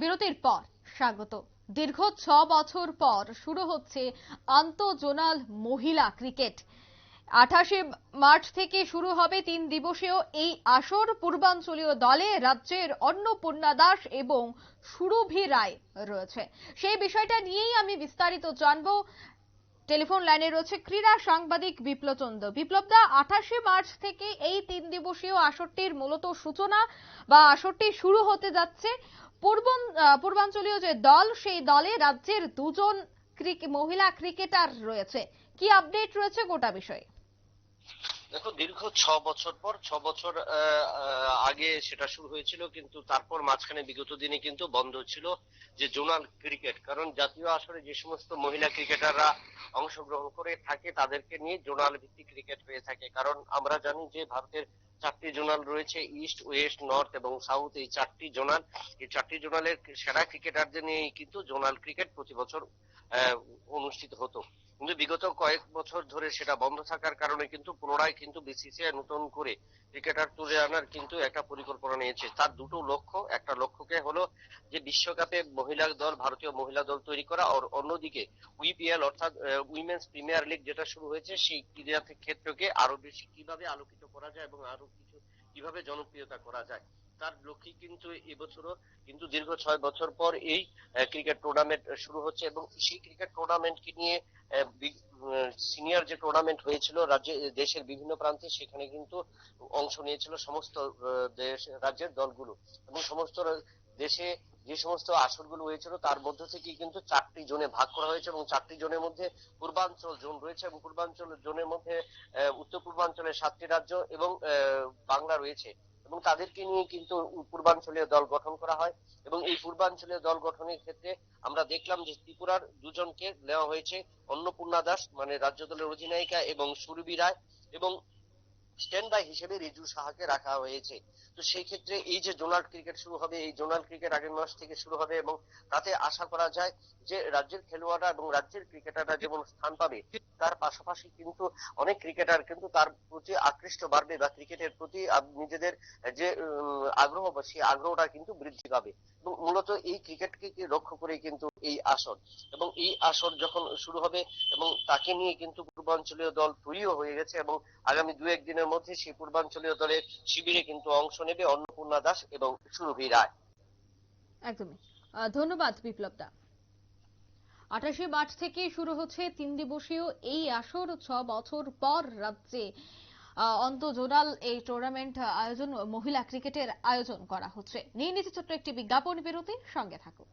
বিরতির পর, স্বাগত। দীর্ঘ ছ বছর পর শুরু হচ্ছে আন্তজোনাল মহিলা ক্রিকেট। আঠাশে মার্চ থেকে শুরু হবে তিন দিবসীয় এই আসর। পূর্বাঞ্চলীয় দলে রাজ্যের অন্নপূর্ণা দাস এবং সুরভি রায় রয়েছে। সেই বিষয়টা নিয়েই আমি বিস্তারিত জানব। টেলিফোন লাইনে রয়েছে ক্রীড়া সাংবাদিক বিপ্লব দা, আঠাশে মার্চ থেকে এই তিন দিবসীয় আসরটির মূলত সূচনা বা আসরটি শুরু হতে যাচ্ছে। পূর্ব পূর্বাঞ্চলীয় যে দল, সেই দলে রাজ্যের দুজন মহিলা ক্রিকেটার রয়েছে। কি আপডেট রয়েছে গোটা বিষয়ে? দেখো, দীর্ঘ ছ বছর পর, ছ বছর আগে সেটা শুরু হয়েছিল, কিন্তু তারপর মাঝখানে বিগত দিনে কিন্তু বন্ধ ছিল যে জোনাল ক্রিকেট। কারণ জাতীয় আসরে যে সমস্ত মহিলা ক্রিকেটাররা অংশগ্রহণ করে থাকে, তাদেরকে নিয়ে জোনাল ভিত্তিক ক্রিকেট হয়ে থাকে। কারণ আমরা জানি যে ভারতের চারটি জোনাল রয়েছে, ইস্ট, ওয়েস্ট, নর্থ এবং সাউথ, এই চারটি জোনাল। এই চারটি জোনালের সেরা ক্রিকেটারদের নিয়ে কিন্তু জোনাল ক্রিকেট প্রতি বছর অনুষ্ঠিত হতো। কিন্তু বিগত কয়েক বছর ধরে সেটা বন্ধ থাকার কারণে কিন্তু পুনরায় কিন্তু বিসিসিআই নতুন করে ক্রিকেটার তুলে আনার কিন্তু একটা পরিকল্পনা নিয়েছে। তার দুটো লক্ষ্য। একটা লক্ষ্যকে হলো যে বিশ্বকাপে মহিলা দল, ভারতীয় মহিলা দল তৈরি করা। আর অন্যদিকে উইপিএল অর্থাৎ উইমেন্স প্রিমিয়ার লিগ যেটা শুরু হয়েছে, সেই ক্রীড়া ক্ষেত্রকে আরও বেশি কীভাবে আলোকিত করা যায় এবং আরও কিছু কীভাবে জনপ্রিয়তা করা যায়। তার লক্ষ্যে কিন্তু এবছরও কিন্তু দীর্ঘ ছয় বছর পর এই ক্রিকেট টুর্নামেন্ট শুরু হচ্ছে এবং সেই ক্রিকেট টুর্নামেন্টকে নিয়ে সিনিয়র যে টুর্নামেন্ট হয়েছিল রাজ্যে, দেশের বিভিন্ন প্রান্তে সেখানে কিন্তু অংশ নিয়েছিল সমস্ত দেশ, রাজ্যের দলগুলো এবং সমস্ত দেশে যে সমস্ত আসরগুলো হয়েছিল তার মধ্য থেকে কিন্তু চারটি জোনে ভাগ করা হয়েছে এবং চারটি জোনের মধ্যে পূর্বাঞ্চল জোন রয়েছে এবং পূর্বাঞ্চল জোনের মধ্যে উত্তর পূর্বাঞ্চলের সাতটি রাজ্য এবং বাংলা রয়েছে। এবং তাদেরকে নিয়ে কিন্তু পূর্বাঞ্চলীয় দল গঠন করা হয় এবং এই পূর্বাঞ্চলীয় দল গঠনের ক্ষেত্রে আমরা দেখলাম যে ত্রিপুরার দুজনকে নেওয়া হয়েছে অন্নপূর্ণা দাস মানে রাজ্য দলের অধিনায়িকা, এবং সুরভি রায় এবং স্ট্যান্ড বাই হিসেবে রিজু সাহাকে রাখা হয়েছে। তো সেই ক্ষেত্রে এই যে জোনাল ক্রিকেট শুরু হবে, এই জোনাল ক্রিকেট আগের মাস থেকে শুরু হবে এবং তাতে আশা করা যায় যে রাজ্যের খেলোয়াড়রা এবং রাজ্যের ক্রিকেটাররা যেমন স্থান পাবে তার পাশাপাশি কিন্তু অনেক ক্রিকেটার কিন্তু তার প্রতি আকৃষ্ট বাড়বে বা ক্রিকেটের প্রতি নিজেদের যে আগ্রহ বা সেই আগ্রহটা কিন্তু বৃদ্ধি পাবে। এবং মূলত এই ক্রিকেটকে লক্ষ্য করেই কিন্তু এই আসর। এবং এই আসর যখন শুরু হবে এবং তাকে নিয়ে কিন্তু পূর্বাঞ্চলীয় দল তৈরিও হয়ে গেছে এবং আগামী দু একদিনের মধ্যে সেই পূর্বাঞ্চলীয় দলের শিবিরে কিন্তু অংশ নেবে অন্নপূর্ণা দাস এবং সুরভি রায়। একদমই। ধন্যবাদ বিপ্লব দা আঠাশে মার্চ থেকে শুরু হচ্ছে তিন দিবসীয় এই আসর। ছ বছর পর রাজ্যে অন্তজোনাল এই টুর্নামেন্ট আয়োজন, মহিলা ক্রিকেটের আয়োজন করা হচ্ছে। নিয়ে নিচ্ছে ছোট্ট একটি বিজ্ঞাপন বিরতি সঙ্গে থাকুন।